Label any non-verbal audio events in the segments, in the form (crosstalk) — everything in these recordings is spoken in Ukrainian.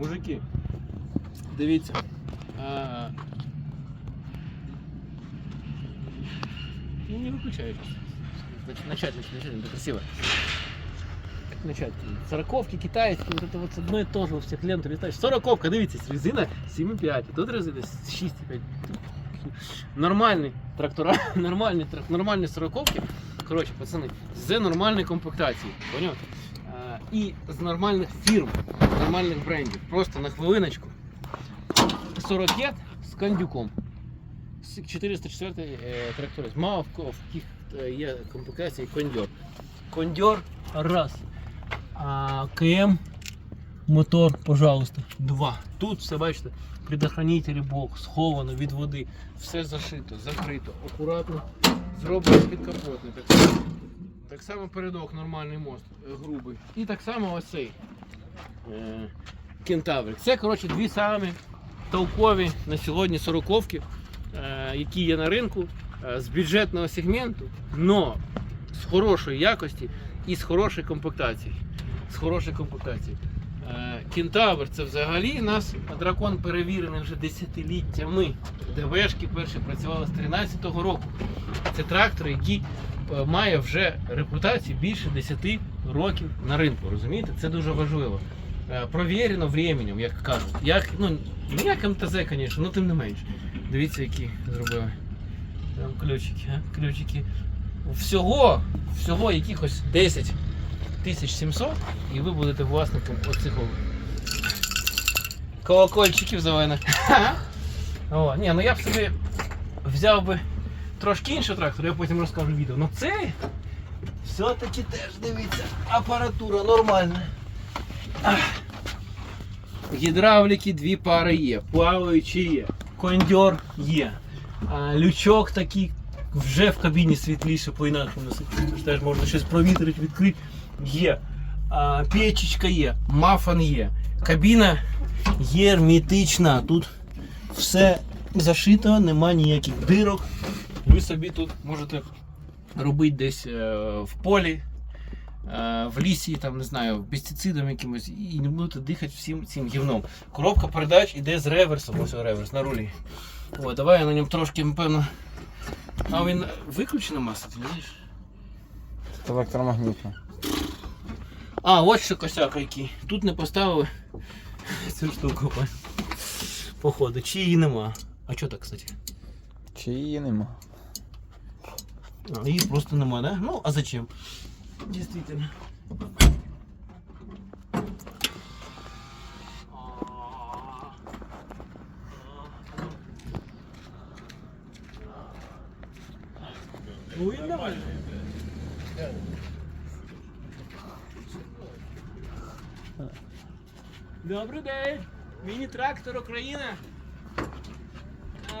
Мужики, дивіться. А... Ну, не выключай сейчас. Значит, начать, начать, начать, это красиво. Как начать? Сороковки китайские, вот это вот одно и то же у всех ленту летаешь. Сороковка, дивіться, резина 7,5, тут резина 6,5. Нормальні трактора, (laughs) нормальні, трак- нормальні сороковки. Коротше, пацани, з нормальної комплектації. Поняв? І з нормальних фірм, нормальних брендів. Просто на хвилиночку. 40 з кандюком. С- 404 е, тракторець. Мав в яких е, є комплектації кондьор. Кондьор раз. А КМ мотор, пожалуйста, два. Тут все бачите, предохранителі бок, сховано від води, все зашито, закрито, акуратно, зроблено підкапотне. Так, само. передок, нормальний мост, е, грубий. І так само ось цей е, кентаврик. Це, коротше, дві самі толкові на сьогодні сороковки, е, які є на ринку з бюджетного сегменту, но з хорошої якості і з хорошої комплектації. З хорошої комплектації. Е, Кентавр це взагалі нас дракон перевірений вже десятиліттями. ДВшки перші працювали з 13-го року. Це трактор, який е, має вже репутацію більше 10 років на ринку. Розумієте? Це дуже важливо. Е, Провірено временем, як кажуть. Як, ну, не як МТЗ, звісно, ну тим не менш. Дивіться, які зробили. Там ключики, а? ключики. Всього, всього якихось 10 1700 і ви будете власником оцих колокольчиків зелених. О, ні, ну я б собі взяв би трошки інший трактор, я потім розкажу відео. Ну цей все-таки теж дивіться, апаратура нормальна. Гідравліки дві пари є, плаваючі є, кондьор є. А, лючок такий вже в кабіні світліше по-інакшому. Теж можна щось провітрити, відкрити. Є. Печечка є, мафан є. Кабіна герметична. Тут все зашито, нема ніяких дирок. Ви собі тут можете робити десь е, в полі, е, в лісі, там, не знаю, пестицидом якимось, і не будете дихати всім цим гівном. Коробка передач іде з реверсом, ось реверс на рулі. О, давай я на ньому трошки, напевно. А він виключена маса, ти знаєш? Електромагнітно. А, ось що косяк який. Тут не поставили (laughs) цю штуку. Походу, чи її нема. А чого так, кстати? Чи її нема? А, її просто нема, да? Ну, а зачем? Действительно. Ну і давай. Добрий день! Міні-трактор Україна.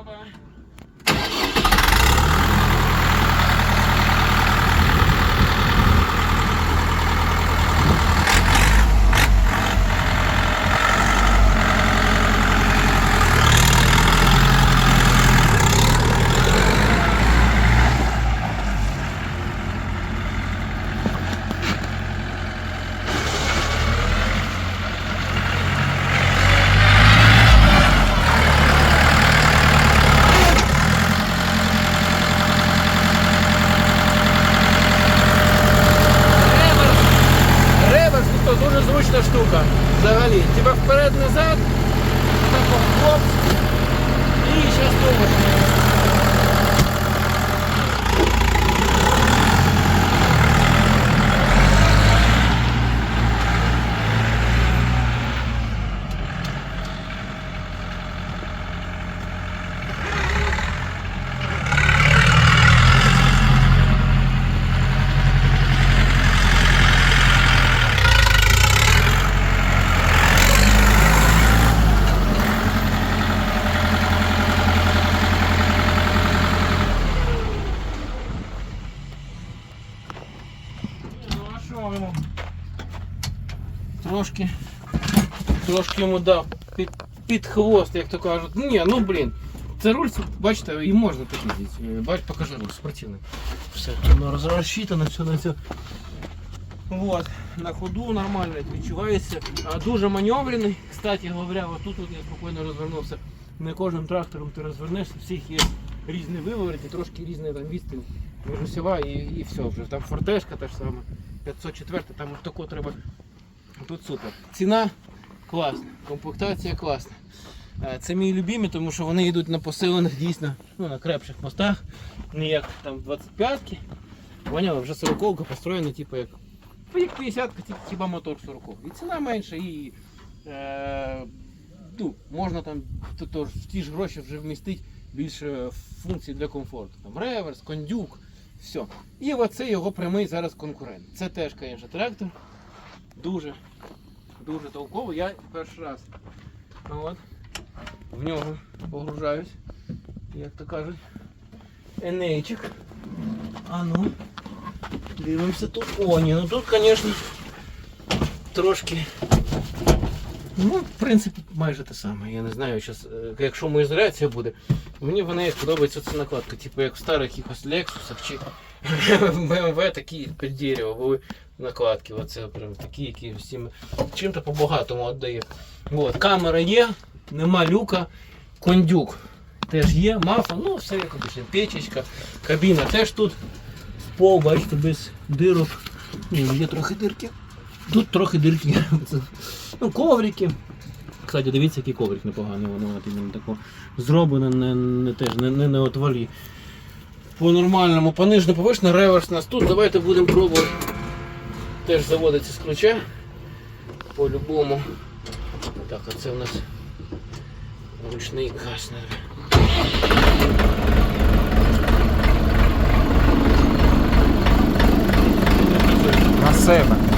Опа. Реверс. Реверс ну, то дуже зручна штука. Взагалі. Типа вперед-назад, так хлоп. І зараз тормоз. Ну а? Трошки. Трошки йому дав під, під хвост, як то кажуть. Ні, ну блін. Це руль, бачите, і можна поїздити. Бач, покажи руль, спортивний. Все, воно розрозчитано, все на все. Вот, на ходу нормально відчувається. А, Дуже маневрений. Кстати говоря, вот тут от я спокійно розвернувся. Не кожним трактором ти розвернешся, всіх є різні вивороти, трошки різна там відстань між усіма і, і все вже. Там фортешка та ж сама, 504, там от тако треба. Тут супер. Ціна класна, комплектація класна. Е, Це мій любимий, тому що вони йдуть на посилених дійсно, ну, на крепших мостах, не як там 25-ки. Поняла, вже 40 построєна, типу як, ну, як 50 ка хіба мотор 40 І ціна менша, і е, ну, можна там то, то, в ті ж гроші вже вмістити більше функцій для комфорту. Там реверс, кондюк, все. І оце його прямий зараз конкурент. Це теж, звісно, трактор. Дуже, дуже толково. Я перший раз от, в нього погружаюсь, як то кажуть. Енейчик. А ну. Дивимося тут. О, ні, ну тут, звісно, трошки. Ну, в принципі, майже те саме. Я не знаю, щас, е, якщо моїзоляція буде, мені в неї подобається ця накладка. Типу як в старих якихось Lexus чи (laughs) BMW такі під дерево були накладки. Оце прям такі, які всім чим-то по-багатому віддає. От, камера є, нема люка, кондюк теж є, мафа, ну все як обично, печечка, кабіна теж тут пол, бачите, без дирок. Ні, є трохи дирки. Тут трохи дирки. (laughs) Ну, коврики. Кстати, дивіться, який коврик непоганий, воно от іменно тако зроблене, не, не, теж, не, не на отвалі. По нормальному, понижна поверхня, реверс нас тут. Давайте будемо пробувати. Теж заводиться з ключа. По-любому. Так, а це у нас ручний наверное. На себе.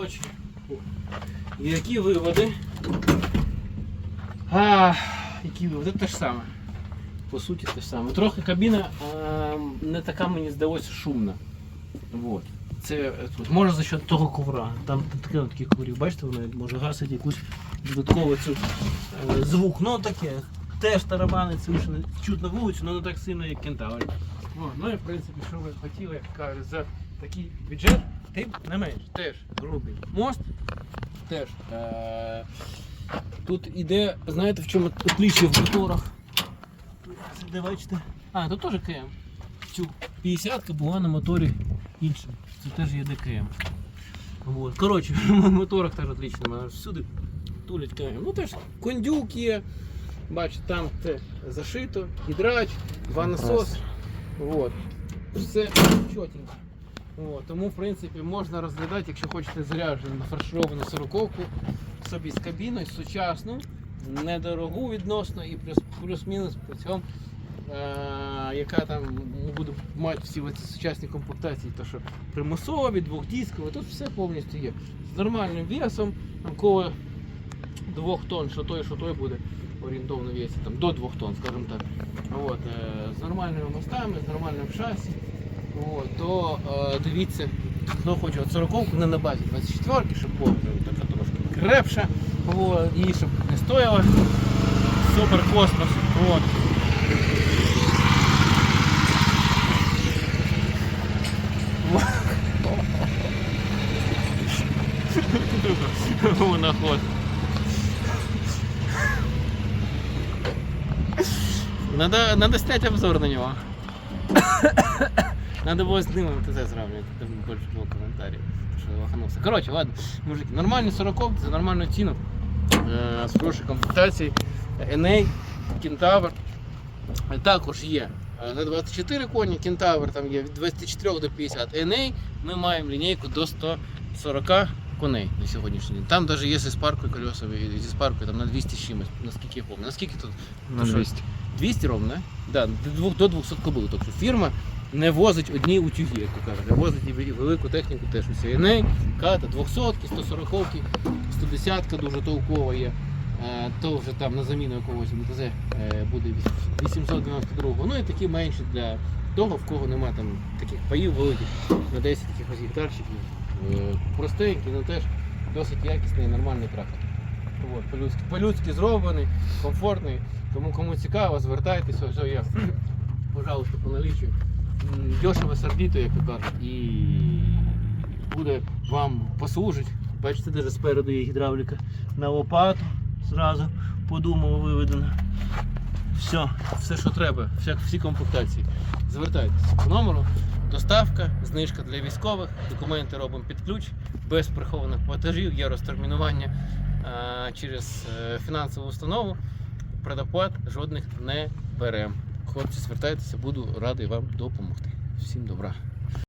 Коротше, які виводи? А, які виводи? Те ж саме. По суті, те ж саме. Трохи кабіна а, не така, мені здалося, шумна. Вот. Це е, тут. Може за счет того ковра. Там таке таких коврів, бачите, воно може гасити якусь додаткову цю е, звук. Ну таке. Теж тарабани це вже чутно вулицю, але не так сильно, як кентавр. Ну і в принципі, що ви хотіли, як кажуть, за такий бюджет, тим не менш. Теж грубий мост. Теж. Е- тут іде, знаєте, в чому отличие в моторах. Де бачите? А, тут теж КМ. Цю 50 була на моторі іншим. Це теж є ДКМ. Вот. Коротше, (laughs) в моторах теж отлично, всюди тулять КМ. Ну теж кондюк є. Бачите, там це зашито, гідрач, два насоси. Вот. Все чотенько. О, тому, в принципі, можна розглядати, якщо хочете заряджену нафаршировану сороковку собі з кабіною, сучасну, недорогу відносно і плюс, плюс-мінус при цьому, е, яка там ну, буде мати всі ці сучасні комплектації, то що примусові, двохдіскові, тут все повністю є. З нормальним весом, навколо 2 тонн, що той, що той буде орієнтовно весить, там, до 2 тонн, скажімо так. От, е, з нормальними мостами, з нормальним шасі. От, то е, дивіться, хто хоче от 40 не на базі 24 щоб була вже така трошки крепша, от, і щоб не стояла супер космос. От. Вона ход. Надо, надо снять обзор на него. Надо было с дымом ТЗ сравнивать, там больше было комментариев. Что я лоханулся. Короче, ладно, мужики, нормальный 40 за нормальную ціну. Е, з хорошою комплектацією. Еней, Кентавр. Також є е, на 24 коні, Кентавр там є від 24 до 50. Еней ми маємо лінійку до 140 коней на сьогоднішній день. Там навіть є зі спаркою колесами, і зі спаркою там на 200 з чимось, наскільки я пам'ятаю. Наскільки тут? На що? 200. 200 ровно, да? Да, до двох- до 200 кобил. Тобто фірма не возить одні утюги, як то кажуть, а возить і велику техніку теж. Ось Еней, ката, 200, 140, 110-ка дуже толкова є. Е, То вже там на заміну якогось МТЗ е, буде 892. Ну і такі менші для того, в кого немає там таких паїв великих на 10 якихось гектарчиків. Е, Простенький, але теж досить якісний нормальний трактор. По-людськи, по-людськи зроблений, комфортний. Тому кому цікаво, звертайтеся, ось я, (clears throat) пожалуйста. М, Дешево сердито, як то кажуть, і буде вам послужить. Бачите, даже спереду є гідравліка на лопату. Зразу подумав виведено. Все, все, що треба, всі комплектації. Звертайтеся по номеру. Доставка, знижка для військових, документи робимо під ключ, без прихованих платежів, є розтермінування а, через е, фінансову установу. Предоплат жодних не беремо. Хлопці, звертайтеся, буду радий вам допомогти. Всім добра.